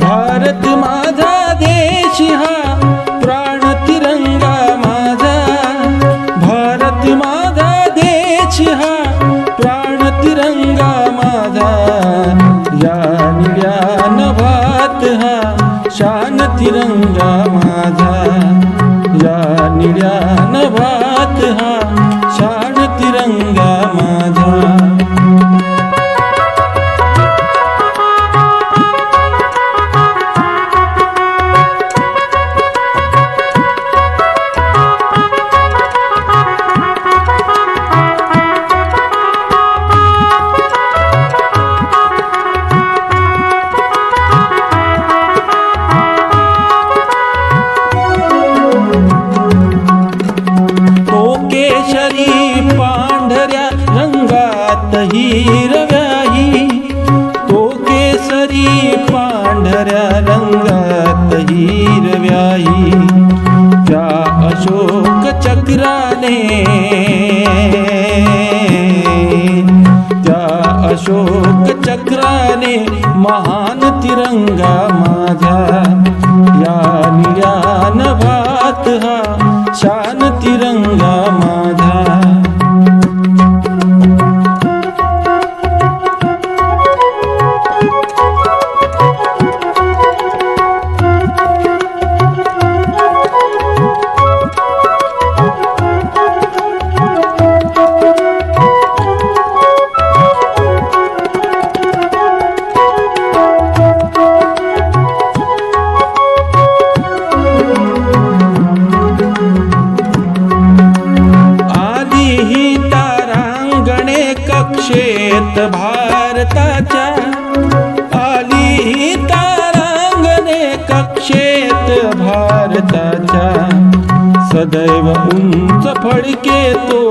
भारत माझा देश हा प्राण तिरंगा माझा. भारत माझा देश हा प्राण तिरंगा माझा. ज्ञान ज्ञान भात हा शान तिरंगा हिरव्याही तो केसरी पांढऱ्या रंगात हिरव्याही त्या अशोक चक्राने त्या अशोक चक्राने महान तिरंगा माझा आली ही तारांगणे कक्षेत भारताच्या. आली ही तारांगणे कक्षेत भारताच्या. सदैव उंच फडके तो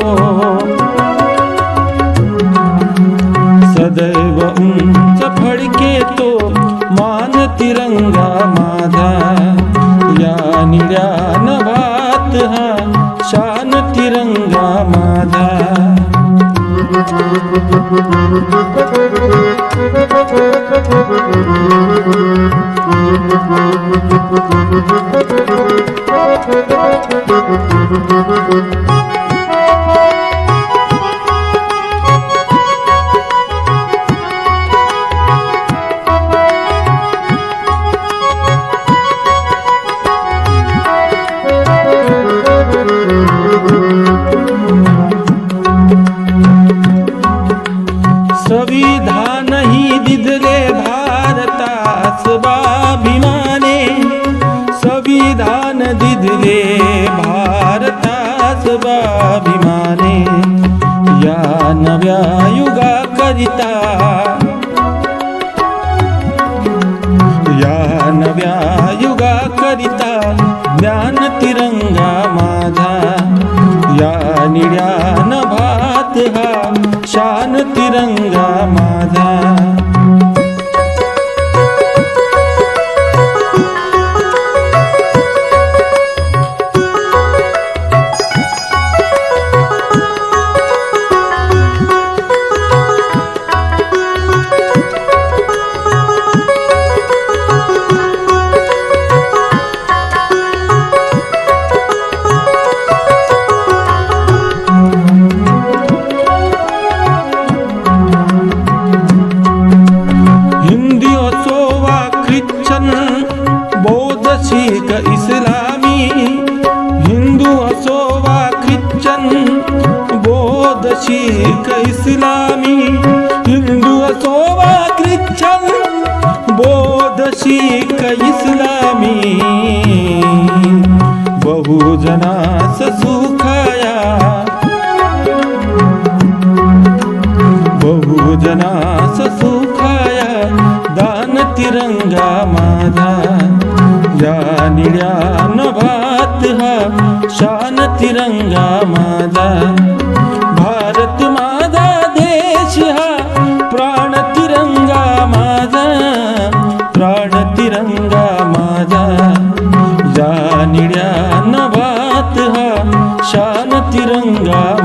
तिरंगा माझा संविधान स्वाभिमाने या नव्या युगा करिता या नव्या युगा करिता ज्ञान तिरंगा माझा या निळ्या नभात हा शान तिरंगा माझा. शीख इस्लामी हिंदू असो वा ख्रिश्चन बौद्ध शीख इस्लामी. बहुजनास सुखाया. बहुजनास सुखाया. दान तिरंगा माझा. या निळ्या भात हा शान तिरंगा माझा. तिरंगा माझा या निळ्या नभात हा शान तिरंगा.